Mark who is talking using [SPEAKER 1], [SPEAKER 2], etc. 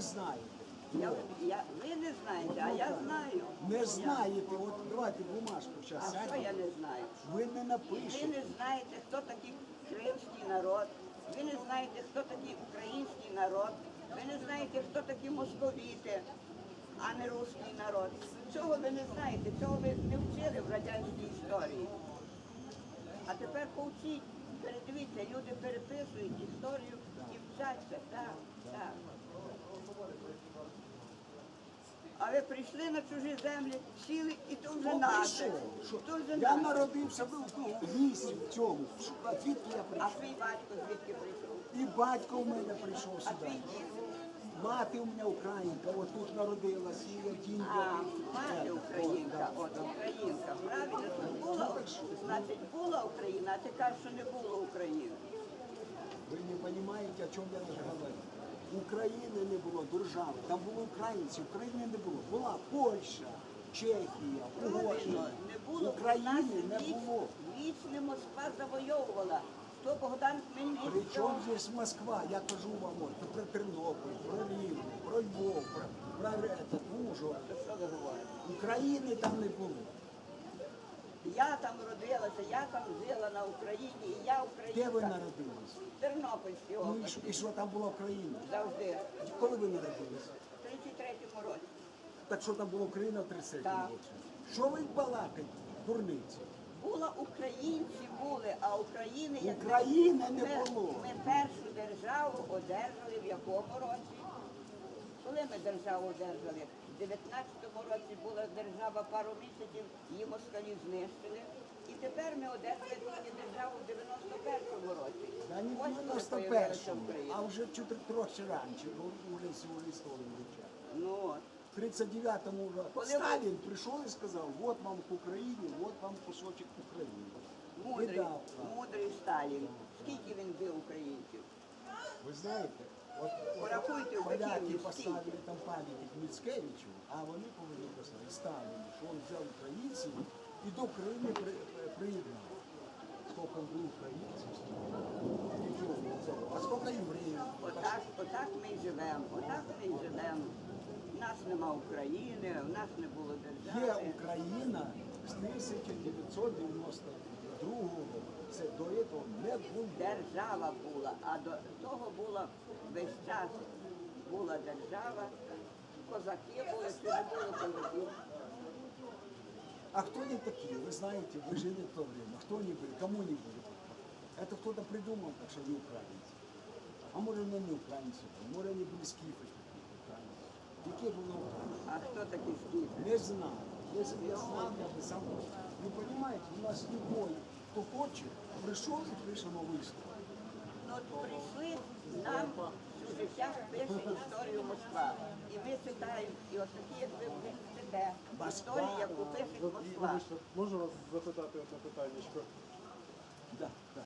[SPEAKER 1] знаєте.
[SPEAKER 2] Я, я, ви не знаєте, а я знаю.
[SPEAKER 1] Не знаєте, от давайте бумажку
[SPEAKER 2] А
[SPEAKER 1] зараз
[SPEAKER 2] що я не знаю?
[SPEAKER 1] Ви не
[SPEAKER 2] Ви
[SPEAKER 1] напишете.
[SPEAKER 2] не знаєте, хто такий кримський народ, ви не знаєте, хто такий український народ, ви не знаєте, хто такі московіти, а не русський народ. Цього ви не знаєте, цього ви не вчили в радянській історії. А тепер повчіть, передивіться, люди переписують історію і вчаться. Так, Ви прийшли на чужі землі, сіли і то вже
[SPEAKER 1] Ну,
[SPEAKER 2] наше. То вже
[SPEAKER 1] Я
[SPEAKER 2] наше.
[SPEAKER 1] народився в ну, в місті в цьому. А Звідки я
[SPEAKER 2] А
[SPEAKER 1] прийшов?
[SPEAKER 2] твій батько звідки прийшов?
[SPEAKER 1] І батько в мене прийшов
[SPEAKER 2] А
[SPEAKER 1] сюди.
[SPEAKER 2] твій дід?
[SPEAKER 1] Мати у мене українка, от тут народилась, і в дім.
[SPEAKER 2] А, мати українка, от українка. Правильно, тут була, значить була Україна, а ти кажеш, що не було України.
[SPEAKER 1] Ви не розумієте, о чому я говорю. України не було держави, там були українці, України не було. Була Польща, Чехія, Угорщина.
[SPEAKER 2] не було.
[SPEAKER 1] України не було.
[SPEAKER 2] Вічне Москва завойовувала. То Богдан Хмельницький.
[SPEAKER 1] Причому здесь Москва? Я кажу вам от, про Тернопіль, про Рівне, про Львов, про, про этот, Ужгород.
[SPEAKER 2] Що ви говорите?
[SPEAKER 1] України там не було.
[SPEAKER 2] Я там родилася, я там жила на Україні, і я українка.
[SPEAKER 1] Де ви народились?
[SPEAKER 2] В Тернопільській
[SPEAKER 1] Ну і
[SPEAKER 2] області.
[SPEAKER 1] що, і що там була Україна?
[SPEAKER 2] Завжди.
[SPEAKER 1] Коли ви народились?
[SPEAKER 2] В 33-му році.
[SPEAKER 1] Так що там була Україна в 30
[SPEAKER 2] Так.
[SPEAKER 1] році? Що ви балакаєте, дурниці?
[SPEAKER 2] Була українці були, а України як
[SPEAKER 1] України не
[SPEAKER 2] ми,
[SPEAKER 1] було.
[SPEAKER 2] Ми першу державу одержали в якому році? Коли ми державу одержали? В 19-му році була держава пару місяців, її москалі знищили. І тепер ми одержали тільки державу в 91-му році.
[SPEAKER 1] Да не в
[SPEAKER 2] Ось коли появилася
[SPEAKER 1] 91-му,
[SPEAKER 2] Україна.
[SPEAKER 1] а вже трохи раніше, бо всю історію вивчав.
[SPEAKER 2] Ну, от.
[SPEAKER 1] В 39-му вже
[SPEAKER 2] Коли
[SPEAKER 1] Сталін прийшов і сказав, от вам к Україні, от вам кусочок України. І
[SPEAKER 2] мудрий,
[SPEAKER 1] дав,
[SPEAKER 2] мудрий Сталін. Скільки він бив українців?
[SPEAKER 1] Ви знаєте, от
[SPEAKER 2] Порахуйте
[SPEAKER 1] поляки поставили там пам'ятник Міцкевичу, а вони повинні поставити Сталіну, що він взяв українців і до України при, приєднав. Скільки було українців, стільки і чого взяв. А скільки євреїв?
[SPEAKER 2] Отак, отак ми живемо, отак ми живемо. У нас нема України, у нас не було
[SPEAKER 1] Є. Україна з 1992 року. Це до цього не було.
[SPEAKER 2] Держава була, а до того була весь час була держава. Козаки були, чи не було козаків.
[SPEAKER 1] А кто они такие? Вы знаете, вы жили в то время. Кто они были? Кому они были? Это кто-то придумал, так что они украинцы. А может, они не украинцы, были, может, они были скифы, украинцы. Какие были украинцы?
[SPEAKER 2] А хто такі скіфи?
[SPEAKER 1] Не знаю. Если бы я знал, я бы сам... Вы понимаете, у нас любой, кто хочет, пришел и пришел на выставку.
[SPEAKER 2] Ну от прийшли нам всю життя пише історію Москва. І ми читаємо, і отакі, такі, як ви читаєте, історію, яку пише Москва.
[SPEAKER 3] Можу вас запитати одне питання?
[SPEAKER 1] Так, да.